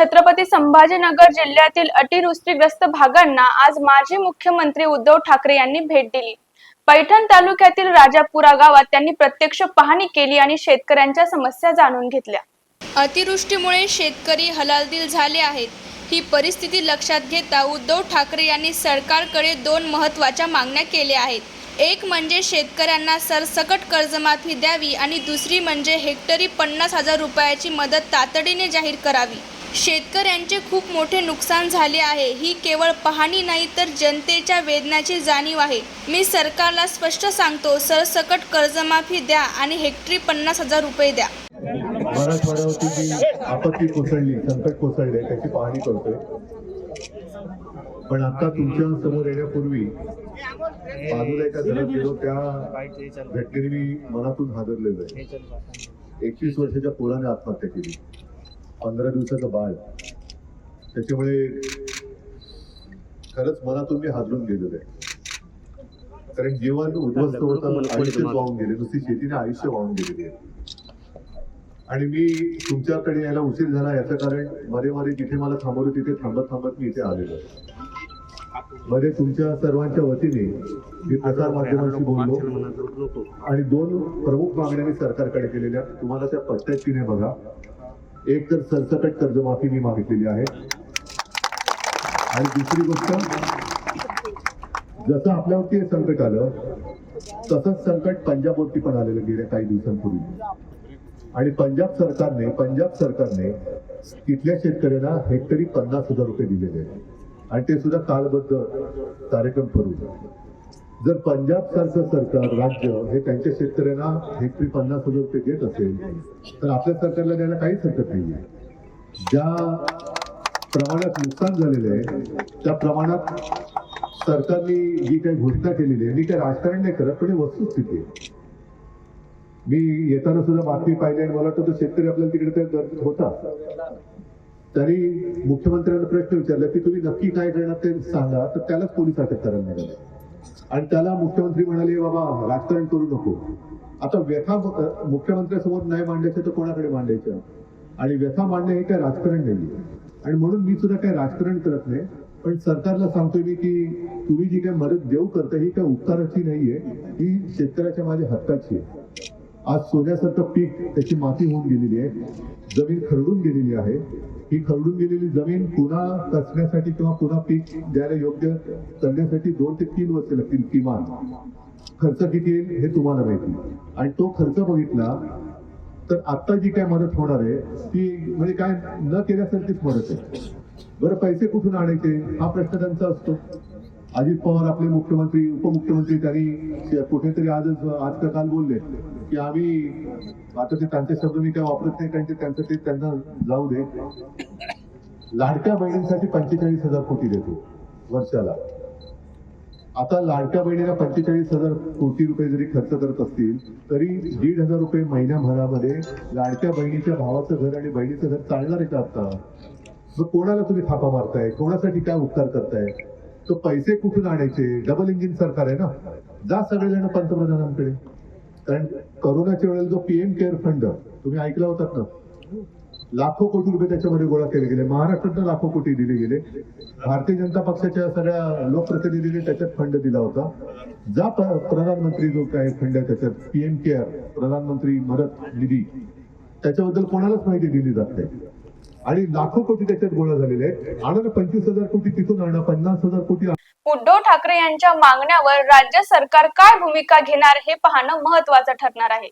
छत्रपती संभाजीनगर जिल्ह्यातील अतिवृष्टीग्रस्त भागांना आज माजी मुख्यमंत्री उद्धव ठाकरे यांनी भेट दिली. पैठण तालुक्यातील राजापुरा गावात त्यांनी प्रत्यक्ष पाहणी केली आणि शेतकऱ्यांच्या समस्या जाणून घेतल्या. अतिवृष्टीमुळे शेतकरी हलालदिल झाले आहेत. ही परिस्थिती लक्षात घेता उद्धव ठाकरे यांनी सरकारकडे दोन महत्त्वाच्या मागण्या केल्या आहेत. एक म्हणजे शेतकऱ्यांना सरसकट कर्जमाफी द्यावी आणि दुसरी म्हणजे हेक्टरी पन्नास हजार रुपयाची मदत तातडीने जाहीर करावी. शेतकऱ्यांचे खूप मोठे नुकसान झाले आहे. ही केवळ पाहणी नाही तर जनतेच्या वेदनाची जाणीव आहे. मी सरकारला स्पष्ट सांगतो सरसकट कर्जमाफी द्या आणि हेक्टरी पन्नास हजार रुपये द्या. मराठवाड्यावरती जी आपत्ती कोसळली संकट कोसळले त्याची पाहणी करतोय. पण आता तुमच्यासमोर येण्यापूर्वी बाजूला एका घरात गेलो त्या घटनेने मी मनातून हादरलेलो आहे. एकवीस वर्षाच्या पोराने आत्महत्या केली. पंधरा दिवसाचं बाळ. त्याच्यामुळे खरंच मनातून मी हादरून गेलेलो आहे. कारण जीवन उद्ध्वस्त होतं आयुष्य वाहून गेले नुसती शेतीने आयुष्य वाहून गेलेली आहे. आणि मी तुमच्याकडे यायला उशीर झाला याचं कारण मध्ये मध्ये जिथे मला थांबवलं तिथे थांबत थांबत मी इथे आलेलो आहे. मध्ये तुमच्या सर्वांच्या वतीने मी प्रसार माध्यमांशी बोललो आणि दोन प्रमुख मागण्या मी सरकारकडे केलेल्या तुम्हाला त्या पट्ट्यात की नाही बघा. एक तर सरसकट कर्जमाफी मी मागितलेली आहे. आणि दुसरी गोष्ट जसं आपल्यावरती हे संकट आलं तसंच संकट पंजाबवरती पण आलेलं गेल्या काही दिवसांपूर्वी. आणि पंजाब सरकारने पंजाब सरकारने तिथल्या शेतकऱ्यांना हेक्टरी पन्नास हजार रुपये दिलेले आहेत. आणि ते सुद्धा कालबद्ध कार्यक्रम करून जर पंजाब सारखं सरकार राज्य हे त्यांच्या शेतकऱ्यांना हेक्टरी पन्नास हजार रुपये देत असेल तर आपल्या सरकारला द्यायला काहीच हरकत नाहीये. ज्या प्रमाणात नुकसान झालेलं आहे त्या प्रमाणात सरकारने जी काही घोषणा केलेली आहे मी काही राजकारण नाही करत पण वस्तुस्थिती आहे. मी येताना सुद्धा बातमी पाहिली आणि मला वाटतं तो शेतकरी आपल्याला तिकडे त्या गर्दीत होता. त्यांनी मुख्यमंत्र्यांना प्रश्न विचारला की तुम्ही नक्की काय करणार ते सांगा तर त्यालाच पोलीस अटक करायला निघाले. आणि त्याला मुख्यमंत्री म्हणाले बाबा राजकारण करू नको. आता व्यथा मुख्यमंत्र्यासमोर नाही मांडायचं तर कोणाकडे मांडायचं? आणि व्यथा मांडणे हे काय राजकारण नाही आणि म्हणून मी सुद्धा काय राजकारण करत नाही पण सरकारला सांगतोय मी की तुम्ही जी काय मदत देऊ करता ही काय उपकाराची नाहीये ही शेतकऱ्याच्या माझ्या हक्काची आहे. आज सोन्यासारखं पीक त्याची माती होऊन गेलेली आहे. जमीन खरडून गेलेली आहे. ही खरडून गेलेली जमीन पुन्हा कसण्यासाठी किंवा पुन्हा पीक द्यायला योग्य करण्यासाठी दोन ते तीन वर्ष लागतील किमान. खर्च किती येईल हे तुम्हाला माहिती. आणि तो खर्च बघितला तर आता जी काय मदत होणार आहे ती म्हणजे काय न केल्यासारखीच मदत आहे. बरं पैसे कुठून आणायचे? हा प्रश्न त्यांचा असतो. अजित पवार आपले मुख्यमंत्री उपमुख्यमंत्री त्यांनी कुठेतरी आजच आज काल बोलले. की आम्ही आता ते त्यांचे शब्द मी काय वापरत नाही कारण ते त्यांचं ते त्यांना जाऊ दे. लाडक्या बहिणींसाठी पंचेचाळीस हजार कोटी देतो वर्षाला. आता लाडक्या बहिणीला पंचेचाळीस हजार कोटी रुपये जरी खर्च करत असतील तरी दीड हजार रुपये महिन्याभरामध्ये लाडक्या बहिणीच्या भावाचं घर आणि बहिणीचं घर चालणार आहे का आता? मग कोणाला तुम्ही थापा मारताय? कोणासाठी काय उपकार करताय? तो पैसे कुठून आणायचे? डबल इंजिन सरकार आहे ना. जा सगळेजण पंतप्रधानांकडे. कारण करोनाच्या वेळेला जो पीएम केअर फंड तुम्ही ऐकला होतात ना लाखो कोटी रुपये त्याच्यामध्ये गोळा केले गेले. महाराष्ट्रातनं लाखो कोटी दिले गेले. भारतीय जनता पक्षाच्या सगळ्या लोकप्रतिनिधींनी त्याच्यात फंड दिला होता. जा प्रधानमंत्री जो काही फंड आहे त्याच्यात पीएम केअर प्रधानमंत्री मदत निधी त्याच्याबद्दल कोणालाच माहिती दिली जात नाही. आणि लाखो कोटी त्याच्यात गोळा झालेले आहेत. आणलं पंचवीस हजार कोटी तिथून आणणं पन्नास हजार कोटी उद्धव ठाकरे यांच्या मागण्यावर राज्य सरकार काय भूमिका घेणार हे पाहणं महत्वाचं ठरणार आहे.